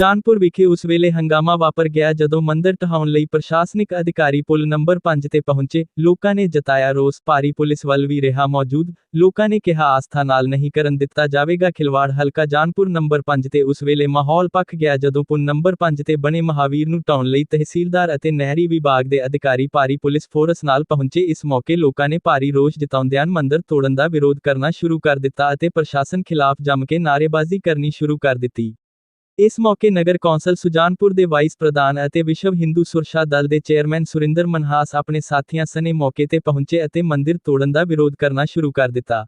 ਸੁਜਾਨਪੁਰ ਵਿਖੇ ਉਸ ਵੇਲੇ ਹੰਗਾਮਾ ਵਾਪਰ ਗਿਆ ਜਦੋਂ ਮੰਦਰ ਢਹਾਉਣ ਲਈ ਪ੍ਰਸ਼ਾਸਨਿਕ ਅਧਿਕਾਰੀ ਪੁਲ ਨੰਬਰ 5 ਤੇ ਪਹੁੰਚੇ। ਲੋਕਾਂ ਨੇ ਜਤਾਇਆ ਰੋਸ। ਭਾਰੀ ਪੁਲਿਸ ਵੱਲ ਵੀ ਰਿਹਾ ਮੌਜੂਦ। ਲੋਕਾਂ ਨੇ ਕਿਹਾ, ਆਸਥਾ ਨਾਲ ਨਹੀਂ ਕਰਨ ਦਿੱਤਾ ਜਾਵੇਗਾ ਖਿਲਵਾੜ। ਹਲਕਾ ਜਾਨਪੁਰ ਨੰਬਰ 5 ਤੇ ਉਸ ਵੇਲੇ ਮਾਹੌਲ ਪੱਕ ਗਿਆ ਜਦੋਂ ਪੁਲ ਨੰਬਰ 5 ਤੇ ਬਣੇ ਮਹਾਵੀਰ ਨੂੰ ਢਾਉਣ ਲਈ ਤਹਿਸੀਲਦਾਰ ਅਤੇ ਨਹਿਰੀ ਵਿਭਾਗ ਦੇ ਅਧਿਕਾਰੀ ਭਾਰੀ ਪੁਲਿਸ ਫੋਰਸ ਨਾਲ ਪਹੁੰਚੇ। ਇਸ ਮੌਕੇ ਲੋਕਾਂ ਨੇ ਭਾਰੀ ਰੋਸ ਜਤਾਉਂਦਿਆਂ ਮੰਦਰ ਤੋੜਨ ਦਾ ਵਿਰੋਧ ਕਰਨਾ ਸ਼ੁਰੂ ਕਰ ਦਿੱਤਾ ਅਤੇ ਪ੍ਰਸ਼ਾਸਨ ਖਿਲਾਫ ਜੰਮ ਕੇ ਨਾਅਰੇਬਾਜ਼ੀ ਕਰਨੀ ਸ਼ੁਰੂ ਕਰ ਦਿੱਤੀ। ਇਸ ਮੌਕੇ ਨਗਰ ਕੌਂਸਲ ਸੁਜਾਨਪੁਰ ਦੇ ਵਾਈਸ ਪ੍ਰਧਾਨ ਅਤੇ ਵਿਸ਼ਵ ਹਿੰਦੂ ਸੁਰੱਖਿਆ ਦਲ ਦੇ ਚੇਅਰਮੈਨ ਸੁਰਿੰਦਰ ਮਨਹਾਸ ਆਪਣੇ ਸਾਥੀਆਂ ਸਨੇ ਮੌਕੇ ਤੇ ਪਹੁੰਚੇ ਅਤੇ ਮੰਦਿਰ ਤੋੜਨ ਦਾ ਵਿਰੋਧ ਕਰਨਾ ਸ਼ੁਰੂ ਕਰ ਦਿੱਤਾ।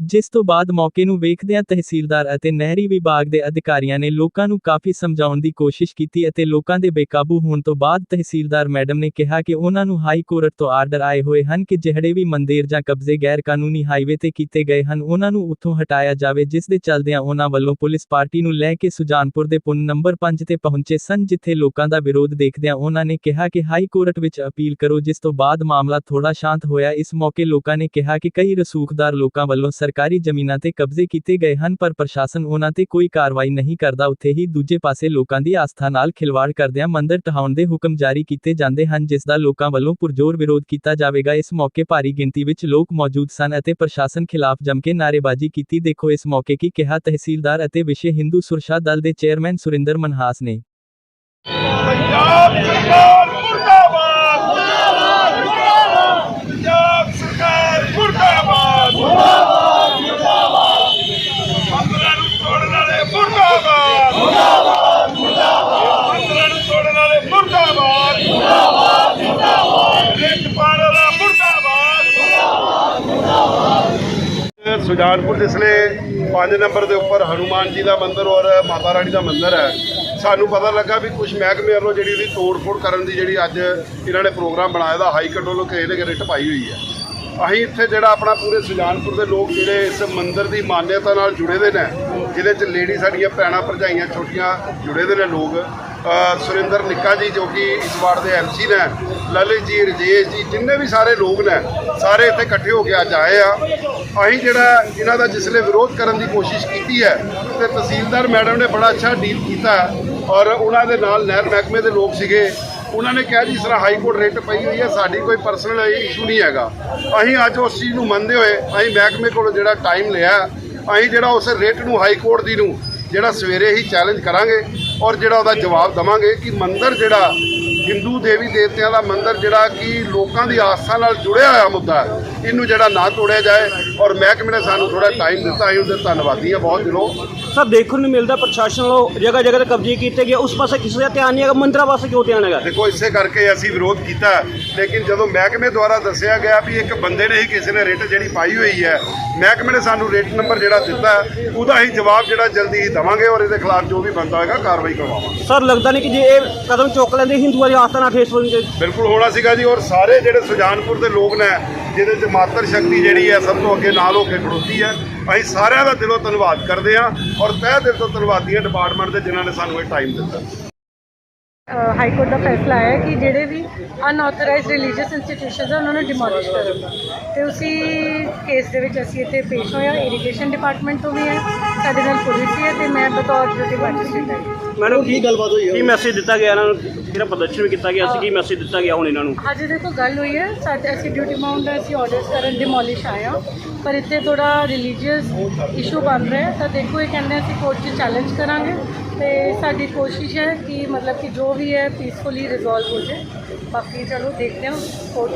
ਜਿਸ ਤੋਂ ਬਾਅਦ ਮੌਕੇ ਨੂੰ ਵੇਖਦਿਆਂ ਤਹਿਸੀਲਦਾਰ ਅਤੇ ਨਹਿਰੀ ਵਿਭਾਗ ਦੇ ਅਧਿਕਾਰੀਆਂ ਨੇ ਲੋਕਾਂ ਨੂੰ ਕਾਫੀ ਸਮਝਾਉਣ ਦੀ ਕੋਸ਼ਿਸ਼ ਕੀਤੀ ਅਤੇ ਲੋਕਾਂ ਦੇ ਬੇਕਾਬੂ ਹੋਣ ਤੋਂ ਬਾਅਦ ਤਹਿਸੀਲਦਾਰ ਮੈਡਮ ਨੇ ਕਿਹਾ ਕਿ ਉਹਨਾਂ ਨੂੰ ਹਾਈ ਕੋਰਟ ਤੋਂ ਆਰਡਰ ਆਏ ਹੋਏ ਹਨ ਕਿ ਜਿਹੜੇ ਵੀ ਮੰਦਿਰ ਜਾਂ ਕਬਜ਼ੇ ਗੈਰ ਕਾਨੂੰਨੀ ਹਾਈਵੇ ਤੇ ਕੀਤੇ ਗਏ ਹਨ, ਉਹਨਾਂ ਨੂੰ ਉੱਥੋਂ ਹਟਾਇਆ ਜਾਵੇ, ਜਿਸ ਦੇ ਚੱਲਦਿਆਂ ਉਹਨਾਂ ਵੱਲੋਂ ਪੁਲਿਸ ਪਾਰਟੀ ਨੂੰ ਲੈ ਕੇ ਸੁਜਾਨਪੁਰ ਦੇ ਪੁੰਨ ਨੰਬਰ 5 ਤੇ ਪਹੁੰਚੇ ਸਨ, ਜਿੱਥੇ ਲੋਕਾਂ ਦਾ ਵਿਰੋਧ ਦੇਖਦਿਆਂ ਉਹਨਾਂ ਨੇ ਕਿਹਾ ਕਿ ਹਾਈ ਕੋਰਟ ਵਿੱਚ ਅਪੀਲ ਕਰੋ, ਜਿਸ ਤੋਂ ਬਾਅਦ ਮਾਮਲਾ ਥੋੜਾ ਸ਼ਾਂਤ ਹੋਇਆ। ਇਸ ਮੌਕੇ ਲੋਕਾਂ ਨੇ ਕਿਹਾ ਕਿ ਕਈ ਰਸੂਖਦਾਰ ਲੋਕਾਂ ਵੱਲੋਂ ਸਰਕਾਰੀ ਜ਼ਮੀਨਾਂ ਤੇ ਕਬਜ਼ੇ ਕੀਤੇ ਗਏ ਹਨ, ਪਰ ਪ੍ਰਸ਼ਾਸਨ ਉਹਨਾਂ ਤੇ ਕੋਈ ਕਾਰਵਾਈ ਨਹੀਂ ਕਰਦਾ। ਉੱਥੇ ਹੀ ਦੂਜੇ ਪਾਸੇ ਲੋਕਾਂ ਦੀ ਆਸਥਾ ਨਾਲ ਖਿਲਵਾੜ ਕਰਦਿਆਂ ਮੰਦਰ ਢਹਾਉਣ ਦੇ ਹੁਕਮ ਜਾਰੀ ਕੀਤੇ ਜਾਂਦੇ ਹਨ, ਜਿਸ ਦਾ ਲੋਕਾਂ ਵੱਲੋਂ ਪੁਰਜ਼ੋਰ ਵਿਰੋਧ ਕੀਤਾ ਜਾਵੇਗਾ। ਇਸ ਮੌਕੇ ਭਾਰੀ ਗਿਣਤੀ ਵਿੱਚ ਲੋਕ ਮੌਜੂਦ ਸਨ ਅਤੇ ਪ੍ਰਸ਼ਾਸਨ ਖਿਲਾਫ ਜੰਮ ਕੇ ਨਾਅਰੇਬਾਜ਼ੀ ਕੀਤੀ। ਦੇਖੋ ਇਸ ਮੌਕੇ ਕੀ ਕਿਹਾ ਤਹਿਸੀਲਦਾਰ ਅਤੇ ਵਿਸ਼ੇ ਹਿੰਦੂ ਸੁਰੱਖਿਆ ਦਲ ਦੇ ਚੇਅਰਮੈਨ ਸੁਰਿੰਦਰ ਮਨਹਾਸ ਨੇ। ਪੰਜਾਬ ਸਰਕਾਰ ਸੁਜਾਨਪੁਰ ਜਿਸਲੇ 5 ਨੰਬਰ ਦੇ ਉੱਪਰ ਹਨੂਮਾਨ ਜੀ ਦਾ ਮੰਦਿਰ ਔਰ ਮਾਤਾ ਰਾਣੀ ਦਾ ਮੰਦਿਰ ਹੈ। ਸਾਨੂੰ ਪਤਾ ਲੱਗਾ ਵੀ ਕੁਝ ਮਹਿਕਮੇ ਵੱਲੋਂ ਜਿਹੜੀ ਉਹਦੀ ਤੋੜ-ਫੋੜ ਕਰਨ ਦੀ ਜਿਹੜੀ ਅੱਜ ਇਹਨਾਂ ਨੇ ਪ੍ਰੋਗਰਾਮ ਬਣਾਇਆ ਦਾ ਹਾਈ ਕੋਰਟ ਵੱਲੋਂ ਕਿਸੇ ਨੇ ਰਿਟ ਪਾਈ ਹੋਈ ਹੈ। ਅਸੀਂ ਇੱਥੇ ਜਿਹੜਾ ਆਪਣਾ ਪੂਰੇ ਸੁਜਾਨਪੁਰ ਦੇ ਲੋਕ ਜਿਹੜੇ ਇਸ ਮੰਦਿਰ ਦੀ ਮਾਨਯਤਾ ਨਾਲ ਜੁੜੇ ਦੇ ਨੇ, ਜਿਹਦੇ ਚ ਲੇਡੀ ਸਾਡੀਆਂ ਭੈਣਾਂ ਭਰਜਾਈਆਂ ਛੋਟੀਆਂ ਜੁੜੇ ਦੇ ਨੇ ਲੋਕ ਸੁਰਿੰਦਰ ਨਿੱਕਾ ਜੀ ਜੋ ਕਿ ਇਸ ਵਾਰਡ ਦੇ ਐਮਸੀ ਨੇ, ਲਲਿਤ ਜੀ, ਰਜੇਸ਼ ਜੀ, ਜਿੰਨੇ ਵੀ ਸਾਰੇ ਲੋਕ ਨੇ, ਸਾਰੇ ਇੱਥੇ ਇਕੱਠੇ ਹੋ ਕੇ ਅੱਜ ਆਏ ਆ। ਅਸੀਂ ਜਿਹੜਾ ਇਹਨਾਂ ਦਾ ਜਿਸਲੇ ਵਿਰੋਧ ਕਰਨ ਦੀ ਕੋਸ਼ਿਸ਼ ਕੀਤੀ ਹੈ, ਤੇ ਤਹਿਸੀਲਦਾਰ ਮੈਡਮ ਨੇ ਬੜਾ ਅੱਛਾ ਡੀਲ ਕੀਤਾ ਔਰ ਉਹਨਾਂ ਦੇ ਨਾਲ ਨਹਿਰ ਮਹਿਕਮੇ ਦੇ ਲੋਕ ਸੀਗੇ। ਉਹਨਾਂ ਨੇ ਕਿਹਾ ਜੀ, ਇਸ ਤਰ੍ਹਾਂ ਹਾਈ ਕੋਰਟ ਰੇਟ ਪਈ ਹੋਈ ਹੈ, ਸਾਡੀ ਕੋਈ ਪਰਸਨਲ ਇਸ਼ੂ ਨਹੀਂ ਹੈਗਾ। ਅਸੀਂ ਅੱਜ ਉਸ ਚੀਜ਼ ਨੂੰ ਮੰਨਦੇ ਹੋਏ, ਅਸੀਂ ਮਹਿਕਮੇ ਕੋਲੋਂ ਜਿਹੜਾ ਟਾਈਮ ਲਿਆ, ਅਸੀਂ ਜਿਹੜਾ ਉਸ ਰੇਟ ਨੂੰ ਹਾਈ ਕੋਰਟ ਦੀ ਨੂੰ, ਜਿਹੜਾ ਸਵੇਰੇ ਹੀ ਚੈਲੰਜ ਕਰਾਂਗੇ ਔਰ ਜਿਹੜਾ ਉਹਦਾ ਜਵਾਬ ਦਵਾਂਗੇ ਕਿ ਮੰਦਰ ਜਿਹੜਾ ਹਿੰਦੂ ਦੇਵੀ ਦੇਵਤਿਆਂ ਦਾ ਮੰਦਰ ਜਿਹੜਾ ਕਿ ਲੋਕਾਂ ਦੀ ਆਸਥਾ ਨਾਲ ਜੁੜਿਆ ਹੋਇਆ ਮੁੱਦਾ ਹੈ। ਇਹਨੂੰ ਜਿਹੜਾ ਨਾ ਤੋੜਿਆ ਜਾਏ ਔਰ ਮਹਿਕਮੇ ਨੇ ਸਾਨੂੰ ਥੋੜਾ ਟਾਈਮ ਦਿੱਤਾ ਅਸੀਂ ਉਹਦੇ ਧੰਨਵਾਦੀ ਹਾਂ ਬਹੁਤ ਦਿਲੋਂ। ਸਰ ਦੇਖਣ ਨੂੰ ਮਿਲਦਾ ਪ੍ਰਸ਼ਾਸਨ ਵੱਲੋਂ ਜਗ੍ਹਾ ਜਗ੍ਹਾ ਤੇ ਕਬਜ਼ੇ ਕੀਤੇ ਗਏ ਉਸ ਪਾਸੇ ਕਿਸੇ ਦਾ ਧਿਆਨ ਨਹੀਂ ਹੈਗਾ ਮੰਦਰਾਂ ਪਾਸੇ ਕਿਉਂ ਧਿਆਨ ਹੈਗਾ? ਦੇਖੋ ਇਸੇ ਕਰਕੇ ਅਸੀਂ ਵਿਰੋਧ ਕੀਤਾ ਲੇਕਿਨ ਜਦੋਂ ਮਹਿਕਮੇ ਦੁਆਰਾ ਦੱਸਿਆ ਗਿਆ ਵੀ ਇੱਕ ਬੰਦੇ ਨੇ ਹੀ ਕਿਸੇ ਨੇ ਰੇਟ ਜਿਹੜੀ ਪਾਈ ਹੋਈ ਹੈ ਮਹਿਕਮੇ ਨੇ ਸਾਨੂੰ ਰੇਟ ਨੰਬਰ ਜਿਹੜਾ ਦਿੱਤਾ ਹੈ, ਉਹਦਾ ਹੀ ਜਵਾਬ ਜਿਹੜਾ ਜਲਦੀ ਹੀ ਦਵਾਂਗੇ ਔਰ ਇਹਦੇ ਖਿਲਾਫ ਜੋ ਵੀ ਬੰਦਾ ਹੋਏਗਾ ਕਾਰਵਾਈ ਕਰਵਾਵਾਂਗੇ। ਸਰ ਲੱਗਦਾ ਨਹੀਂ ਕਿ ਜੇ ਇਹ ਕਦਮ ਚੁੱਕ ਲੈਂਦੇ ਹਿੰਦੂਆਂ ਦੀ ਆਸਥਾ ਨਾਲ ਠੇਸ ਹੋਣੀ ਬਿਲਕੁਲ ਹੋਣਾ ਸੀਗਾ ਜੀ ਔਰ ਸਾਰੇ ਜਿਹੜੇ ਸੁਜਾਨਪੁਰ ਦੇ ਲੋਕ ਨੇ ਜਿਹਦੇ ਚ ਮਾਤਰ ਸ਼ਕਤੀ ਜਿਹੜੀ ਹੈ ਸਭ ਤੋਂ ਅੱਗੇ ਨਾਲ ਹੋ ਕੇ ਖੜੋਤੀ ਹੈ। ਅਸੀਂ ਸਾਰਿਆਂ ਦਾ ਦਿਲੋਂ ਧੰਨਵਾਦ ਕਰਦੇ ਹਾਂ ਔਰ ਤਹਿ ਦਿਲ ਤੋਂ ਧੰਨਵਾਦੀ ਹਾਂ ਡਿਪਾਰਟਮੈਂਟ ਦੇ ਜਿਨ੍ਹਾਂ ਨੇ ਸਾਨੂੰ ਇਹ ਟਾਈਮ ਦਿੱਤਾ। ਹਾਈ ਕੋਰਟ ਦਾ ਫੈਸਲਾ ਆਇਆ ਕਿ ਜਿਹੜੇ ਵੀ ਅਨਆਥੋਰਾਈਜ਼ਡ ਰਿਲੀਜੀਅਸ ਇੰਸਟੀਟਿਊਸ਼ਨਸ ਆ ਉਹਨਾਂ ਨੂੰ ਡਿਮੋਲਿਸ਼ ਕਰੋ ਤੇ ਉਸੇ ਕੇਸ ਦੇ ਵਿੱਚ ਅਸੀਂ ਇੱਥੇ ਪੇਸ਼ ਹੋਇਆ ਇਰੀਗੇਸ਼ਨ ਡਿਪਾਰਟਮੈਂਟ ਤੋਂ ਵੀ ਹੈ ਸਾਡੇ ਨਾਲ ਪੁਲਿਸ ਵੀ ਹੈ ਤੇ ਮੈਂ ਬਤੌਰ ਡਿਊਟੀ ਮੈਜਿਸਟ੍ਰੇਟ ਹਾਂ। ਮੈਨੂੰ ਕੀ ਗੱਲਬਾਤ ਹੋਈ ਕੀ ਮੈਸੇਜ ਦਿੱਤਾ ਗਿਆ ਇਹਨਾਂ ਨੂੰ? ਜਿਹੜਾ ਪ੍ਰਦਰਸ਼ਨ ਵੀ ਕੀਤਾ ਗਿਆ ਸੀ ਕੀ ਮੈਸੇਜ ਦਿੱਤਾ ਗਿਆ ਹੁਣ ਇਹਨਾਂ ਨੂੰ? ਹਜੇ ਦੇਖੋ ਗੱਲ ਹੋਈ ਹੈ ਸਾਡੇ ਅਸੀਂ ਡਿਊਟੀ ਮਾਉਂਟ ਦਾ ਅਸੀਂ ਆਰਡਰਸ ਕਰਨ ਡਿਮੋਲਿਸ਼ ਆਏ ਹਾਂ। ਪਰ ਇੱਥੇ ਥੋੜਾ ਰਿਲੀਜੀਅਸ ਇਸ਼ੂ ਬਣ ਰਿਹਾ ਹੈ। ਤਾਂ ਦੇਖੋ ਇਹ ਕਹਿੰਦੇ ਅਸੀਂ ਕੋਰਟ 'ਚ ਚੈਲੰਜ ਕਰਾਂਗੇ। ਤੇ ਸਾਡੀ ਕੋਸ਼ਿਸ਼ ਹੈ ਕਿ ਮਤਲਬ ਕਿ ਜੋ ਵੀ ਹੈ ਪੀਸਫੁਲੀ ਰਿਜ਼ੋਲਵ ਹੋ ਜਾਏ। ਬਾਕੀ ਚਲੋ ਦੇਖਦੇ ਹਾਂ ਕੋਰਟ